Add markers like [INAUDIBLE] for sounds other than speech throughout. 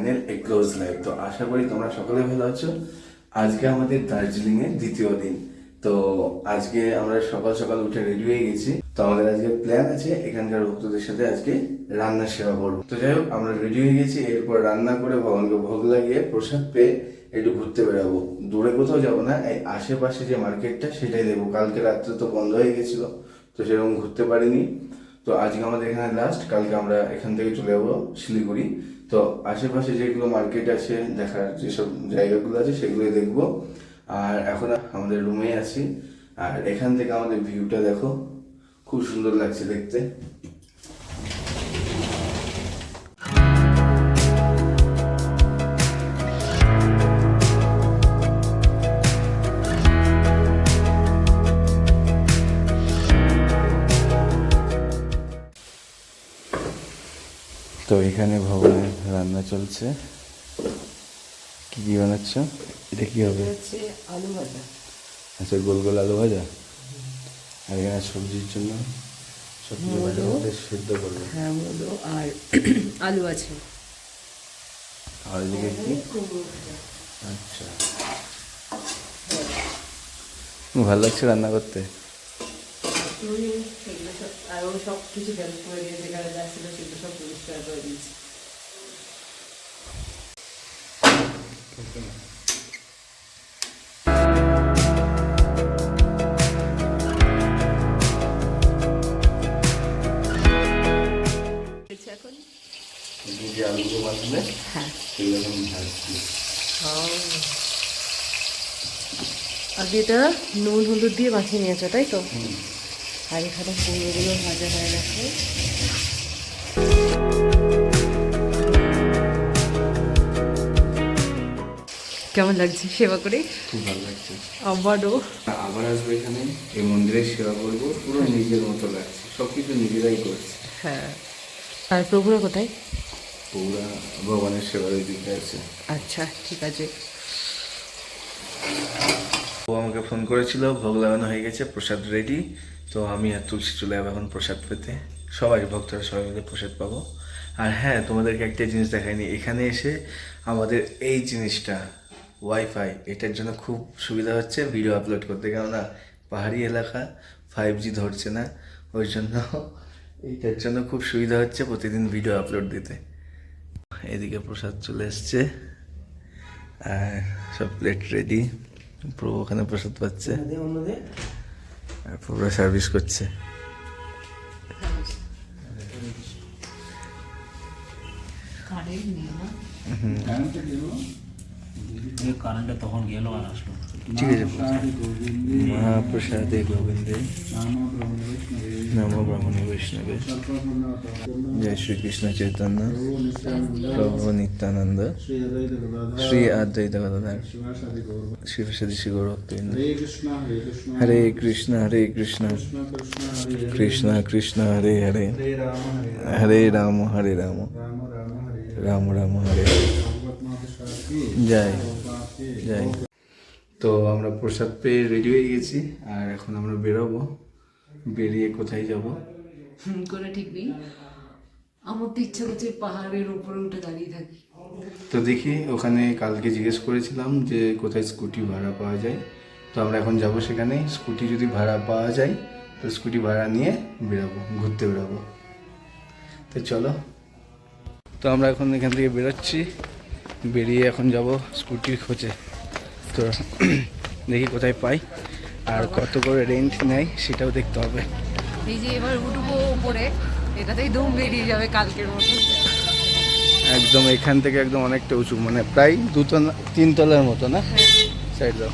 Channel এক্লোজ life তো আশা করি তোমরা সকলে ভালো আছো। আজকে আমাদের দার্জিলিং এর দ্বিতীয় দিন। তো আজকে আমরা সকাল সকাল উঠে রেডি হয়ে গেছি। তো আমাদের আজকে প্ল্যান আছে, এখানকার ভক্তদের সাথে আজকে রান্নার সেবা করব। তো যাই হোক, আমরা রেডি হয়ে গেছি। এরপর রান্না করে ভগবানকে ভোগ লাগিয়ে প্রসাদ পেয়ে একটু ঘুরতে বেরাবো। দূরে কোথাও যাব না, এই আশেপাশে যে মার্কেটটা সেটাই দেখব। কালকে রাত্রে তো বন্ধ হয়ে গেছিল, তো সেরকম ঘুরতে পারিনি। তো আজকে আমাদের এখানে লাস্ট কালকে আমরা এখান থেকে চলে যাব শিলিগুড়ি। তো আশেপাশে যেগুলো মার্কেট আছে, দেখার যেসব জায়গাগুলো আছে, সেগুলোই দেখব। আর এখন আমাদের রুমে আছি। আর এখান থেকে আমাদের ভিউটা দেখো। খুব সুন্দর লাগছে দেখতে। তো এখানে ভবনের রান্না চলছে। কি কি বানাচ্ছ? এটা কি হবে? আলু ভাজা। আচ্ছা গোল গোল আলু ভাজা? আর এখানে সবজির জন্য সবজি ভাজা মধ্যে সিদ্ধ করবে। হ্যাঁ মুলো আর [CLEARS THROAT] আলু আছে। আর এদিকে কি? আচ্ছা। ভালো লাগছে রান্না করতে? আর ও সব কিছু করে দিয়ে যেখানে যাচ্ছিল সেগুলো সব পরিষ্কার করে দিয়েছি। এখন এই আলুগুলো বাঁধলে সেগুলো ভাজছি আর এটা নুন হলুদ দিয়ে মাখিয়ে নিয়েছো তাই তো? আর এখানে কুমড়োগুলো ভাজা হয়ে গেছে। কেমন লাগছে? সেবা করে? খুব ভালো লাগছে। আমারও আবার আসব এখানে এই মন্দিরের সেবা করব পুরো নিজের মতো লাগছে সব কিছু নিজেরাই করছে। হ্যাঁ। আর প্রভুরা কোথায়? পুরা ভগবানের সেবার ওই দিকে আছে। আচ্ছা ঠিক আছে। ও আমাকে ফোন করেছিল ভোগ লাগানো হয়ে গেছে প্রসাদ রেডি তো আমি আর তুলসী চলে যাব এখন প্রসাদ পেতে। সবাই ভক্তরা সবাই মিলে প্রসাদ পাবো। আর হ্যাঁ তোমাদেরকে একটা জিনিস দেখায়নি এখানে এসে আমাদের এই জিনিসটা ওয়াইফাই এটার জন্য খুব সুবিধা হচ্ছে ভিডিও আপলোড করতে। কেননা পাহাড়ি এলাকা ফাইভ জি ধরছে না ওই জন্য এইটার জন্য খুব সুবিধা হচ্ছে প্রতিদিন ভিডিও আপলোড দিতে। এদিকে প্রসাদ চলে এসছে আর সব প্লেট রেডি প্রভু ওখানে প্রসাদ পাচ্ছে। আর পুরো সার্ভিস করছে। কারেন্টটা তখন গেল আর আসলো ঠিক আছে মহাপ্রসাদে গোবিন্দে নম ব্রহ্মণ বৈষ্ণবে। জয় শ্রীকৃষ্ণ চৈতন্য। প্রভু নিত্যানন্দ। শ্রী আদ্বৈত গদাধর। শিবসাদি শ্রী গৌরভক্তবৃন্দ হরে কৃষ্ণ হরে কৃষ্ণ। কৃষ্ণ কৃষ্ণ, হরে হরে। হরে রাম হরে রাম। রাম রাম, হরে হরে জয় জয় তো আমরা প্রসাদ পেয়ে রেডি হয়ে গেছি আর এখন আমরা বেরোবো। বেরিয়ে কোথায় যাব? করে ঠিক নেই। আমার তো ইচ্ছা করছে পাহাড়ের উপরে উঠে দাঁড়িয়ে থাকি। তো দেখি ওখানে কালকে জিজ্ঞেস করেছিলাম যে কোথায় স্কুটি ভাড়া পাওয়া যায়। তো আমরা এখন যাব সেখানে। স্কুটি যদি ভাড়া পাওয়া যায় তো স্কুটি ভাড়া নিয়ে বেরোবো ঘুরতে বেরোবো। তো চলো। তো আমরা এখন এখান থেকে বেরোচ্ছি। বেরিয়ে এখন যাব স্কুটির খোঁজে। তো দেখি কোথায় পাই। আর কত করে রেন্ট নেয় সেটাও দেখতে হবে। এই যে এবার উঠবো উপরে এটাতেই দম বেরিয়ে যাবে কালকের মতো একদম এখান থেকে একদম অনেকটা উঁচু মানে প্রায় দুতলা তিনতলার মতো না? সাইড দাও।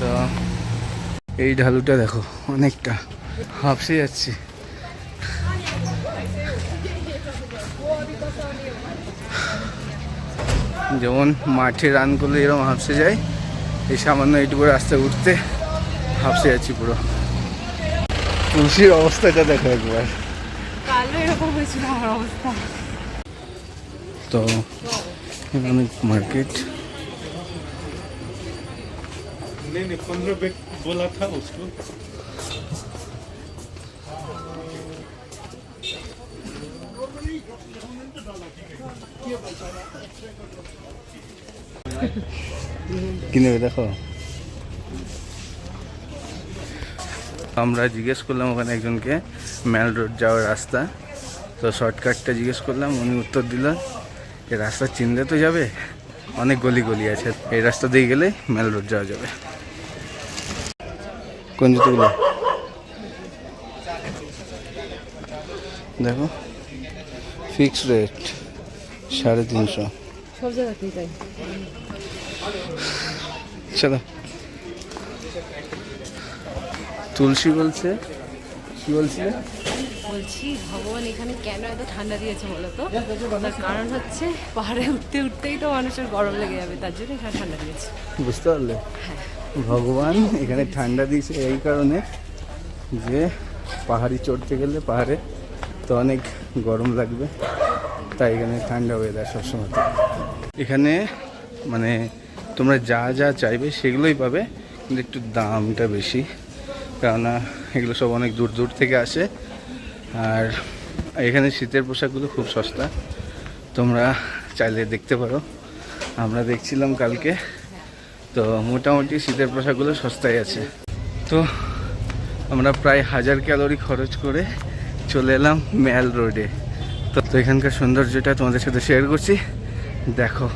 তো এই ঢালুটা দেখো অনেকটা। হাফসে যাচ্ছি। যেমন মাঠে রান করলে এরকম হাফসে যায় এই সামান্য এইটুকু রাস্তা উঠতে হাফসে যাচ্ছি পুরো তুলসীর অবস্থাটা দেখো একবার কালো এরকম হয়েছিল আমার অবস্থা তো অনেক মার্কেট नहीं नहीं पंद्रह बैग बोला था उसको কিনে দেখো। আমরা জিজ্ঞেস করলাম ওখানে একজনকে ম্যাল রোড যাওয়ার রাস্তা। তো শর্টকাটটা জিজ্ঞেস করলাম উনি উত্তর দিল এই রাস্তা চিনলে তো যাবে। অনেক গলি গলি আছে। এই রাস্তা দিয়ে গেলে ম্যাল রোড যাওয়া যাবে। কোন জুতোগুলো দেখো। ফিক্সড রেট সাড়ে তিনশো। সব জায়গাতেই তাই। চলো। তুলসী বলছে। কি বলছিলে? বলছি ভগবান এখানে কেন এত ঠান্ডা দিয়েছে বলো তো তার কারণ হচ্ছে পাহাড়ে উঠতে উঠতেই তো মানুষের গরম লেগে যাবে তার জন্য এখানে ঠান্ডা দিয়েছে। বুঝতে পারলে? ভগবান এখানে ঠান্ডা দিয়েছে এই কারণে যে পাহাড়ি চড়তে গেলে পাহাড়ে তো অনেক গরম লাগবে। তাই এখানে ঠান্ডা ওয়েদার সবসময়। এখানে মানে তোমরা যা যা চাইবে সেগুলোই পাবে, কিন্তু একটু দামটা বেশি, কেননা এগুলো সব অনেক দূর দূর থেকে আসে। আর এখানে শীতের পোশাকগুলো খুব সস্তা, তোমরা চাইলে দেখতে পারো। আমরা দেখছিলাম কালকে, তো মোটামুটি শীতের পোশাকগুলো সস্তায় আছে। তো আমরা প্রায় হাজার ক্যালোরি খরচ করে চলে এলাম ম্যাল রোডে। তো এখানকার সৌন্দর্যটা তোমাদের সাথে শেয়ার করছি। দেখো।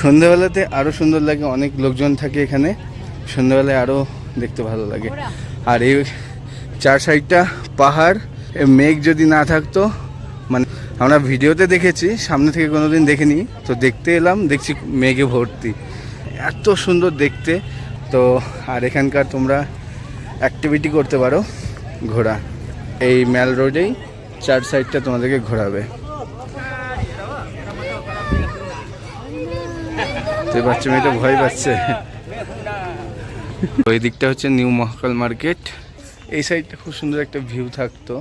সন্ধ্যাবেলাতে আরও সুন্দর লাগে, অনেক লোকজন থাকে এখানে। সন্ধ্যাবেলায় আরও দেখতে ভালো লাগে। আর এই চার সাইডটা পাহাড় মেঘ যদি না থাকতো মানে আমরা ভিডিওতে দেখেছি, সামনে থেকে কোনোদিন দেখিনি। তো দেখতে এলাম, দেখছি মেঘে ভর্তি। এত সুন্দর দেখতে। তো আর এখানকার তোমরা অ্যাক্টিভিটি করতে পারো ঘোরা। এই ম্যাল রোডেই চার সাইডটা তোমাদেরকে ঘোরাবে। তো এই বাচ্চা মেয়েটা ভয় পাচ্ছে। ওই দিকটা হচ্ছে নিউ মহাকাল মার্কেট। এই সাইডটা খুব সুন্দর একটা ভিউ থাকতো।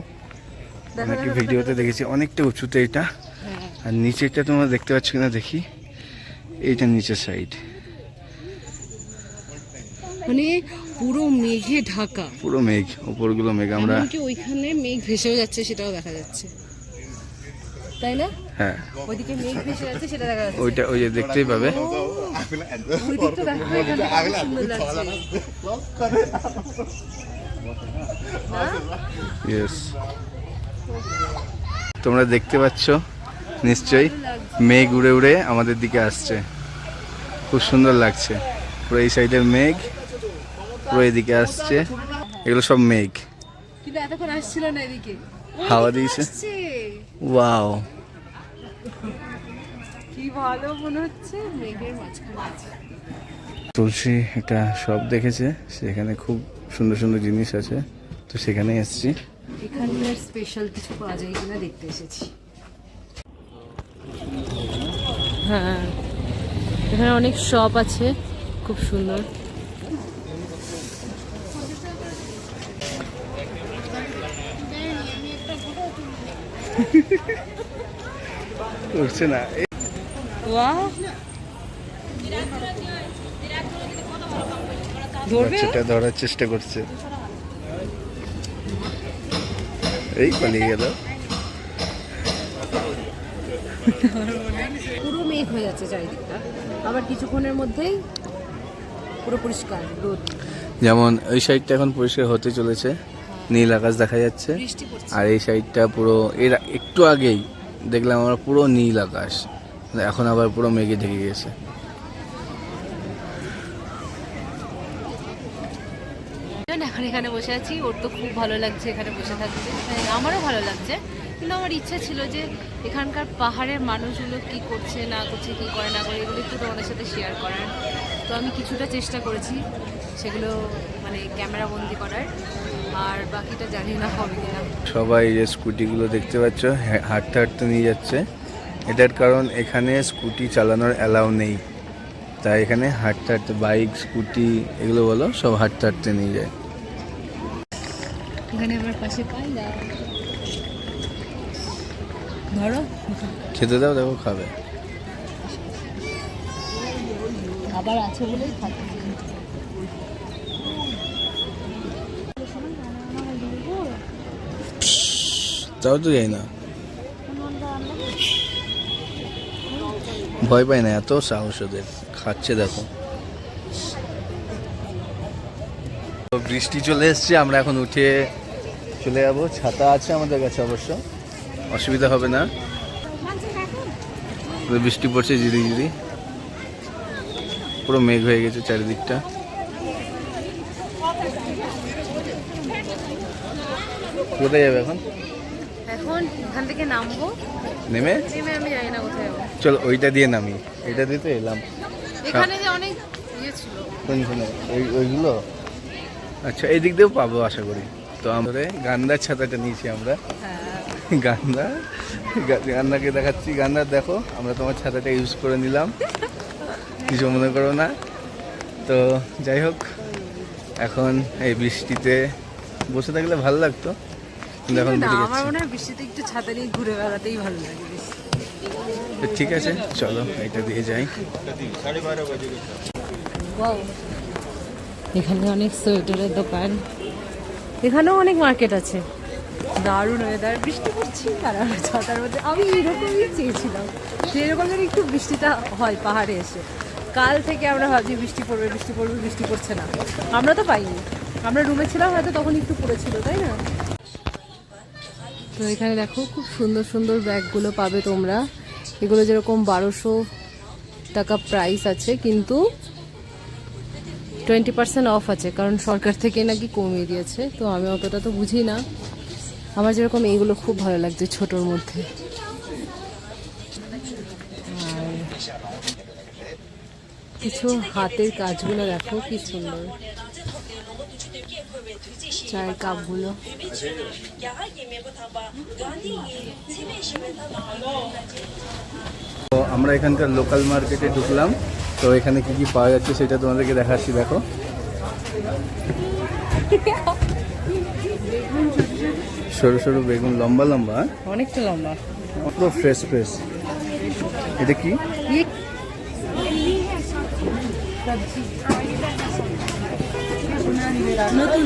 অনেকে ভিডিওতে দেখেছি। অনেকটা উঁচুতে এটা। আর নিচেটা তোমরা দেখতে পাচ্ছ কিনা দেখি। এইটা নিচের সাইড মানে পুরো মেঘে ঢাকা। পুরো মেঘ ওপরগুলো মেঘ আমরা এমনকি ওইখানে মেঘ ভেসেও যাচ্ছে সেটাও দেখা যাচ্ছে। তাই না? হ্যাঁ। ওইদিকে মেঘ ভেসে যাচ্ছে সেটা দেখা যাচ্ছে। ওইটা ওই যে দেখতেই পাবে। তোমরা দেখতে পাচ্ছ? নিশ্চয়ই মেঘ উড়ে উড়ে আমাদের দিকে আসছে। খুব সুন্দর লাগছে। পুরো এই সাইডের মেঘ। পুরো এদিকে আসছে। এগুলো সব মেঘ। কিন্তু এতক্ষণ আসছিল না এদিকে। হাওয়া দিয়েছে। ওয়াও। কি ভালো মনে হচ্ছে মেঘের মাঝখানে তুলসী একটা শপ দেখেছে সেখানে খুব সুন্দর সুন্দর জিনিস আছে। তো সেখানেই এসছি এখানকার স্পেশাল কিছু পাওয়া যায় কিনা দেখতে এসেছি। হ্যাঁ। এখানে অনেক শপ আছে খুব সুন্দর। করছে না। বাচ্চাটা ধরার চেষ্টা করছে। এই পালিয়ে গেল। পুরো মেঘ হয়ে যাচ্ছে চারিদিকটা। আবার কিছুক্ষণের মধ্যেই পুরো পরিষ্কার রোদ। যেমন ওই সাইডটা এখন পরিষ্কার হতে চলেছে। নীল আকাশ দেখা যাচ্ছে। আর এই সাইডটা পুরো এর একটু আগেই দেখলাম আমরা পুরো নীল আকাশ। এখন আবার পুরো মেঘে ঢেকে গেছে। এখন এখন এখানে বসে আছি। ওর তো খুব ভালো লাগছে এখানে বসে থাকতে। মানে আমারও ভালো লাগছে। কিন্তু আমার ইচ্ছা ছিল যে এখানকার পাহাড়ের মানুষগুলো কি করছে না করছে কি করে না করে এগুলো একটু তোমাদের সাথে শেয়ার করার। তো আমি কিছুটা চেষ্টা করেছি। সেগুলো মানে ক্যামেরা বন্দি করার আর বাকিটা জানি না হবে কিনা। সবাই এই যে স্কুটিগুলো দেখতে পাচ্ছ হাঁটতে হাঁটতে নিয়ে যাচ্ছে। এটার কারণ এখানে স্কুটি চালানোর অ্যালাউ নেই। তাই এখানে হাঁটতে হাঁটতে বাইক স্কুটি এগুলো বলো সব হাঁটতে হাঁটতে নিয়ে যায়। এখানে আমার পাশে পাইলা ধরো। খেতে দাও দেখো খাবে। আবার আছে বলেই খাচ্ছি। তাও তো যাই না। ভয় পায় না, এত সাহস ওদের। খাচ্ছে দেখো। বৃষ্টি চলে এসছে, আমরা এখন উঠে চলে যাব। ছাতা আছে আমাদের কাছে অবশ্য। অসুবিধা হবে না। বৃষ্টি পড়ছে জিরি জিরি পুরো মেঘ হয়ে গেছে চারিদিকটা। কোথায় যাবে এখন? এখন এখান থেকে নামবো। নেমে? নেমে আমি জানি না কোথায় যাব। চলো ওইটা দিয়ে নামি। এটা দিয়ে তো এলাম। এখানে যে অনেক ইয়ে ছিল। কোনখানে ওই ওইগুলো। আচ্ছা এই দিক দিয়েও পাবো আশা করি। তো আমরা গান্দার ছাতাটা নিয়েছি আমরা। হ্যাঁ। গান্দা গান্দাকে দেখাচ্ছি। গান্দা দেখো আমরা তোমার ছাতাটা ইউজ করে নিলাম। কিছু মনে করো না। তো যাই হোক এখন এই বৃষ্টিতে বসে থাকলে ভালো লাগতো। এখন আমার মনে হয় বৃষ্টিতে একটু ছাতা নিয়ে ঘুরে বেড়াতেই ভালো লাগে ঠিক আছে চলো এটা দিয়ে যাই। এখানে অনেক সোয়েটারের দোকান। এখানেও অনেক মার্কেট আছে। দারুণ ওয়েদার বৃষ্টি পড়ছে আমরা ছাতার মধ্যে আমি এরকমই চেয়েছিলাম সেরকমের একটু বৃষ্টিটা হয় পাহাড়ে এসে। কাল থেকে আমরা ভাবছি বৃষ্টি পড়বে বৃষ্টি পড়বে বৃষ্টি পড়ছে না। আমরা তো পাইনি। আমরা রুমে ছিলাম হয়তো তখন একটু পড়েছিল তাই না? তো এখানে দেখো খুব সুন্দর সুন্দর ব্যাগগুলো পাবে তোমরা। এগুলো যেরকম বারোশো টাকা প্রাইস আছে, কিন্তু টোয়েন্টি পার্সেন্ট অফ আছে, কারণ সরকার থেকে নাকি কমিয়ে দিয়েছে, তো আমি অতটা তো বুঝি না। আমার যেরকম এইগুলো খুব ভালো লাগছে ছোটোর মধ্যে। কিছু হাতের কাজগুলো দেখো, কি সুন্দর। চায়ের কাপগুলো। তো আমরা এখানকার লোকাল মার্কেটে ঢুকলাম। তো এখানে কি কি পাওয়া যাচ্ছে সেটা তোমাদেরকে দেখাচ্ছি দেখো। সরু সরু বেগুন লম্বা লম্বা হ্যাঁ? অনেকটা লম্বা। পুরো ফ্রেশ ফ্রেশ এটা কি? ये নতুন।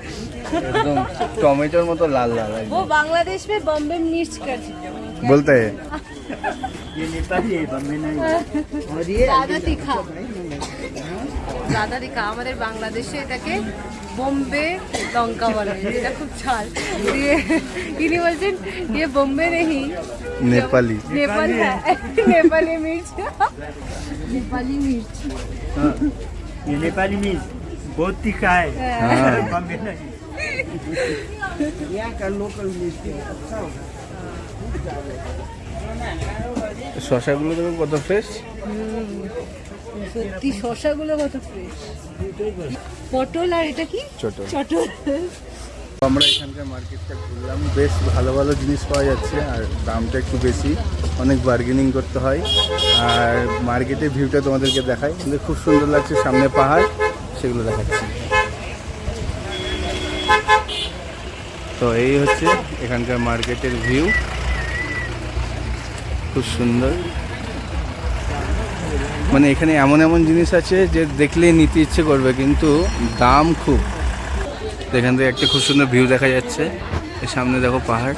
একদম টমেটোর মতো লাল লাল একদম। वो बांग्लादेश में बॉम्बे मिर्च कर বলতে है ये नेपाली है बम्बे नहीं है और ये ज्यादा तीखा ज्यादा तीखा আমাদের বাংলাদেশে এটাকে বোম্বে লঙ্কা বলে যেটা খুব ঝাল দিয়ে ইনি বলছেন ये बॉम्बे नहीं नेपाली नेपाल है नेपाली मिर्च नेपाली मिर्च हाँ, ये नेपाली मिर्च बहुत तीखा है हाँ। बम्बे नहीं यहाँ का लोकल मिर्च अच्छा होगा শশাগুলো দেখো কত ফ্রেশ সত্যি শশাগুলো কত ফ্রেশ পটল আর এটা কি চটল চটল আমরা এখানকার মার্কেটটা ঘুরলাম বেশ ভালো ভালো জিনিস পাওয়া যাচ্ছে আর দামটা একটু বেশি অনেক বার্গেনিং করতে হয় আর মার্কেটের ভিউটা তোমাদেরকে দেখাই কিন্তু খুব সুন্দর লাগছে সামনে পাহাড় সেগুলো দেখাচ্ছি তো এই হচ্ছে এখানকার মার্কেটের ভিউ। খুব সুন্দর। মানে এখানে এমন এমন জিনিস আছে যে দেখলেই নিতে ইচ্ছে করবে, কিন্তু দাম খুব। এখান থেকে একটা খুব সুন্দর ভিউ দেখা যাচ্ছে। এর সামনে দেখো পাহাড়।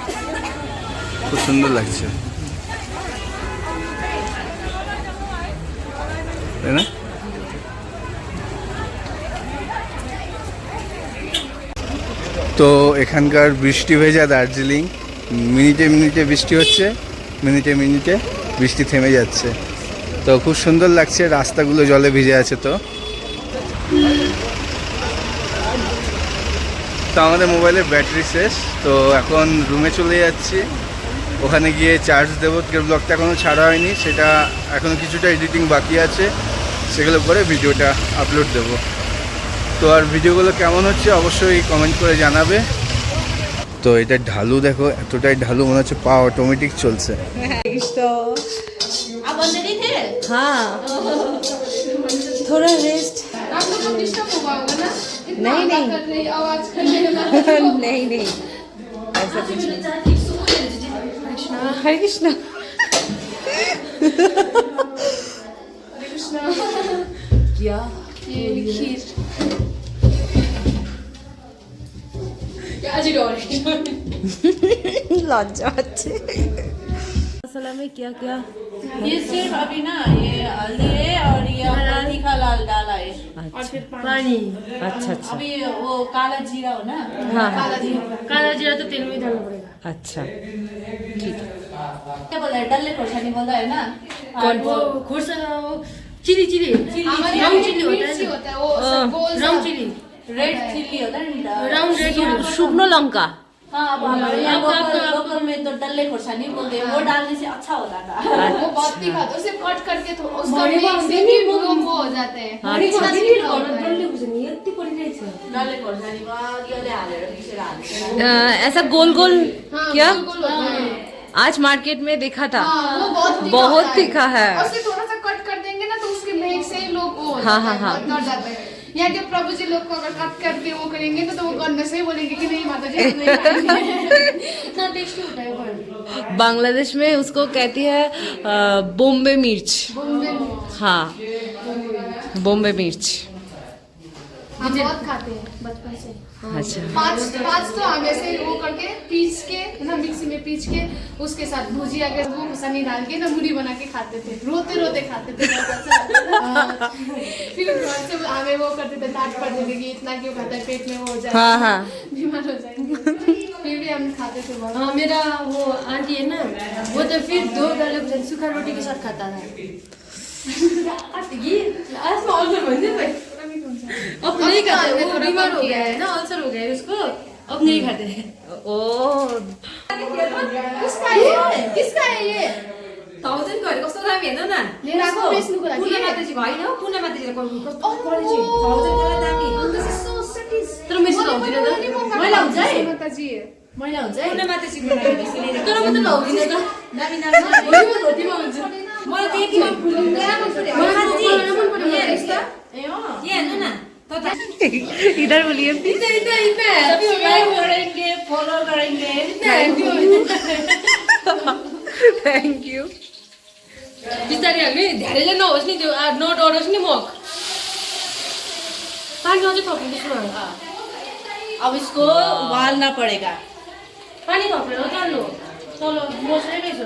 খুব সুন্দর লাগছে। তাই না? তো এখানকার বৃষ্টি ভেজা দার্জিলিং। মিনিটে মিনিটে বৃষ্টি হচ্ছে, মিনিটে মিনিটে বৃষ্টি থেমে যাচ্ছে। তো খুব সুন্দর লাগছে, রাস্তাগুলো জলে ভিজে আছে তো। তো আমাদের মোবাইলের ব্যাটারি শেষ, তো এখন রুমে চলে যাচ্ছি। ওখানে গিয়ে চার্জ দেবো ব্লগটা এখনও ছাড়া হয়নি, সেটা এখনও কিছুটা এডিটিং বাকি আছে। সেগুলো পরে ভিডিওটা আপলোড দেবো। তো আর ভিডিওগুলো কেমন হচ্ছে অবশ্যই কমেন্ট করে জানাবে তো এটা ঢালু দেখো এতটাই ঢালু মনে হচ্ছে পা অটোমেটিক চলছে हाँ थोड़ा रेस्ट आप लोग को डिस्टर्ब हुआ होगा ना इतना नहीं, आवाज नहीं। कर रही आवाज करने लगा नहीं नहीं ऐसा कुछ नहीं हरे कृष्णा क्या ये खीर लज्जा अच्छे मसाला में क्या क्या ये सिर्फ़ अभी ना ये हल्दी है और ये आपका तीखा लाल डाला है। और फिर पानी। अच्छा अच्छा। अभी वो काला जीरा हो ना? हाँ हाँ। काला जीरा। काला जीरा तो तेल में डालना पड़ेगा। अच्छा। ठीक है। क्या बोला है? डल्ले खोर्सानी बोला है ना? और वो खुरसा वो चिली चिली हमारे राउंड चिली. होता है वो राउंड चिली रेड चिल्ली होता है राउंड रेड चिली शुक्नो लंका. हाँ हमारे यहाँ लोकल में तो डल्ले खोर्सानी बोलते हैं वो डालने से अच्छा होता था. वो बहुत तीखा होता है कट करके तो उसका बड़ी mix बात से भी वो वो हो जाते हैं। अच्छा। थोड़ा तीखा होता डल्ले खोर्सानी मजाले हालेर मिसेर हालेर ऐसा गोल गोल क्या? गोल गोल होता है। आज मार्केट में देखा था। हाँ, वो बहुत तीखा है। और थोड़ा सा कट कर देंगे ना से ही लोग वो हो हाँ, हाँ, हाँ। यहाँ के प्रभु जी लोग को अगर कट करके वो करेंगे तो, तो वो गन्ने से ही बोलेंगे कि नहीं माता जी है बांग्लादेश में उसको कहती है बॉम्बे मिर्च। हाँ बॉम्बे मिर्च। हम बहुत खाते हैं बचपन से। अच्छा। पाँच पाँच तो हम ऐसे वो करके पीस के है ना मिक्सी में पीस के उसके साथ भुजिया के वो सनी डाल के ना मुड़ी बना के खाते थे। रोते रोते खाते थे। [LAUGHS] फिर से हमें वो करते थे डांट पड़ते थे कि इतना क्यों खाता है पेट में वो हो जाए। हाँ, हाँ। बीमार हो जाएँगे। फिर भी हम खाते थे बहुत। हाँ मेरा वो आंटी है ना वो तो फिर दो डले सूखा रोटी के साथ खाता था। [LAUGHS] आज में अल्सर भाई। अब नहीं खाते वो बीमार हो गया है। ना अल्सर हो गया है उसको अब नहीं खाते। ओ। किसका है ये? थाउजन्डको अरे कस्तो दामी हेर्नु न? पुना माताजीको होइन हौ पुना satis- तर मेसिन लाउँदिनँ त। मैला हुन्छ है? माताजी मैला हुन्छ है। पुना त्यसरी तर म त लाउँदिनँ त। दामी दामी। यो धोतीमा हुन्छ मलाई त्यतिमा ये है ना इधर बोलिए। इधर इधर इधर। सभी करेंगे। फॉलो करेंगे थैंक यू थैंक यू બિચારી આગળ ધ્યારે લે નો ઓછની દેવ આ નોટ ઓર पानी और थोपने तो अब इसको हाँ। उबालना पड़ेगा। पानी तो थोप लो। चलो चलो मोसले कैसे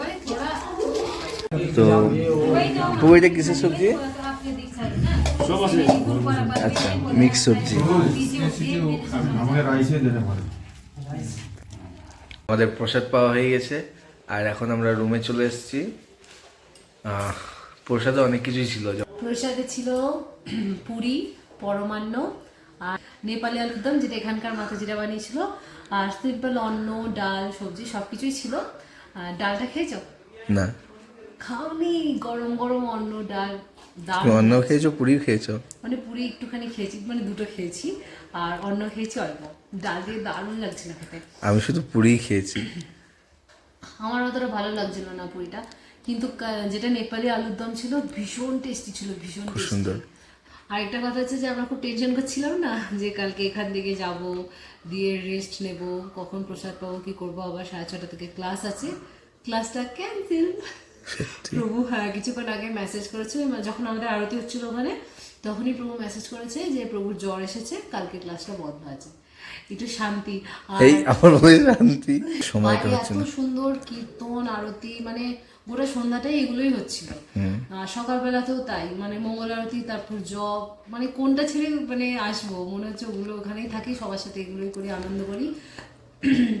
তো এটা কিসের সবজি? আচ্ছা মিক্স সবজি। আমাদের প্রসাদ পাওয়া হয়ে গেছে আর এখন আমরা রুমে চলে এসেছি। প্রসাদে অনেক কিছুই ছিল। প্রসাদে ছিল পুরি পরমান্ন আর নেপালি আলুর দম যেটা এখানকার মাতাজিরা বানিয়েছিল আর সিম্পল অন্ন ডাল সবজি সব কিছুই ছিল ডালটা খেয়েছো? না। খাওনি গরম গরম অন্ন ডাল অন্য খেয়েছো পুরি খেয়েছো? মানে পুরি একটুখানি খেয়েছি মানে দুটো খেয়েছি আর অন্ন খেয়েছি অল্প। ডাল দিয়ে দারুণ লাগছিল খেতে। আমি শুধু পুরি খেয়েছি। আমার অতটা ভালো লাগছিল না পুরিটা কিন্তু যেটা নেপালি আলুর দম ছিল ভীষণ টেস্টি ছিল ভীষণ খুব। সুন্দর। আরেকটা কথা হচ্ছে যে আমরা খুব টেনশন করছিলাম না যে কালকে এখান থেকে যাব দিয়ে রেস্ট নেব কখন প্রসাদ পাবো কি করব আবার সাড়ে ছটা থেকে ক্লাস আছে। ক্লাসটা ক্যান্সেল প্রভু হ্যাঁ কিছুক্ষণ আগে মেসেজ করেছে মানে যখন আমাদের আরতি হচ্ছিল ওখানে তখনই প্রভু মেসেজ করেছে যে প্রভুর জ্বর এসেছে কালকে ক্লাসটা বন্ধ আছে। একটু শান্তি এই আমার মনে শান্তি। সময়টা হচ্ছে না। সুন্দর কীর্তন আরতি মানে গোটা সন্ধ্যাটাই এগুলোই হচ্ছিল। সকালবেলাতেও তাই মানে মঙ্গল আরতি তারপর জব মানে কোনটা ছেড়ে মানে আসব? মনে হচ্ছে ওগুলো ওখানেই থাকি সবার সাথে এগুলোই করি আনন্দ করি।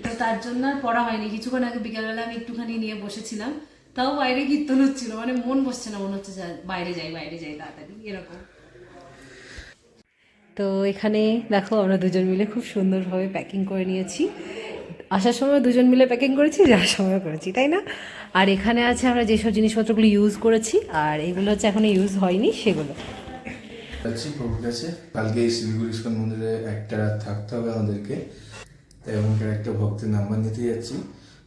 তো তার জন্য আর পড়া হয়নি। কিছুক্ষণ আগে বিকালবেলা আমি একটুখানি নিয়ে বসেছিলাম। তাও বাইরে কীর্তন হচ্ছিল মানে মন বসছে না মনে হচ্ছে যা- বাইরে যাই বাইরে যাই তাড়াতাড়ি এরকম। তো এখানে দেখো আমরা দুজন মিলে খুব সুন্দরভাবে প্যাকিং করে নিয়েছি। আসার সময় দুজন মিলে প্যাকিং করেছি যাওয়ার সময় করেছি তাই না? আর এখানে আছে আমরা যেসব জিনিসপত্রগুলো ইউজ করেছি আর এগুলো হচ্ছে এখনও ইউজ হয়নি সেগুলো। যাচ্ছি প্রভুর কাছে। কালকে এই শিলিগুড়ি ইস্কন মন্দিরে একটা রাত থাকতে হবে আমাদেরকে। তাই ওনাকে একটা ভক্তের নাম্বার নিতে যাচ্ছি।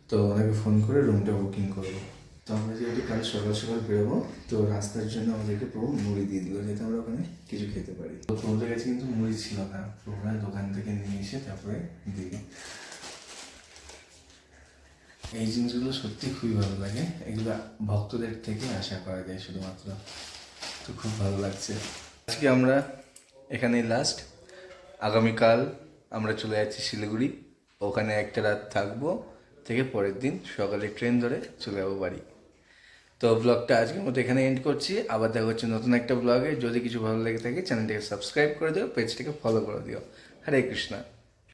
তো ওনাকে ফোন করে রুমটা বুকিং করব। তো আমরা যেহেতু কাল সকাল সকাল বেরোবো, তো রাস্তার জন্য আমাদেরকে প্রভু মুড়ি দিয়ে দিল, যাতে আমরা ওখানে কিছু খেতে পারি। তো প্রভুদের কাছে কিন্তু মুড়ি ছিল না প্রভুরা দোকান থেকে নিয়ে এসে তারপরে দিল এই জিনিসগুলো সত্যি খুবই ভালো লাগে, এগুলো ভক্তদের থেকে আশা করা যায় শুধুমাত্র। তো খুব ভালো লাগছে। আজকে আমরা এখানেই লাস্ট আগামীকাল আমরা চলে যাচ্ছি শিলিগুড়ি, ওখানে একটা রাত থাকব, থেকে পরের দিন সকালে ট্রেন ধরে চলে যাব বাড়ি। তো ব্লগটা আজকের মতো এখানে এন্ড করছি। আবার দেখা হচ্ছে নতুন একটা ব্লগে যদি কিছু ভালো লেগে থাকে চ্যানেলটিকে সাবস্ক্রাইব করে দিও পেজটিকে ফলো করে দিও। হরে কৃষ্ণা।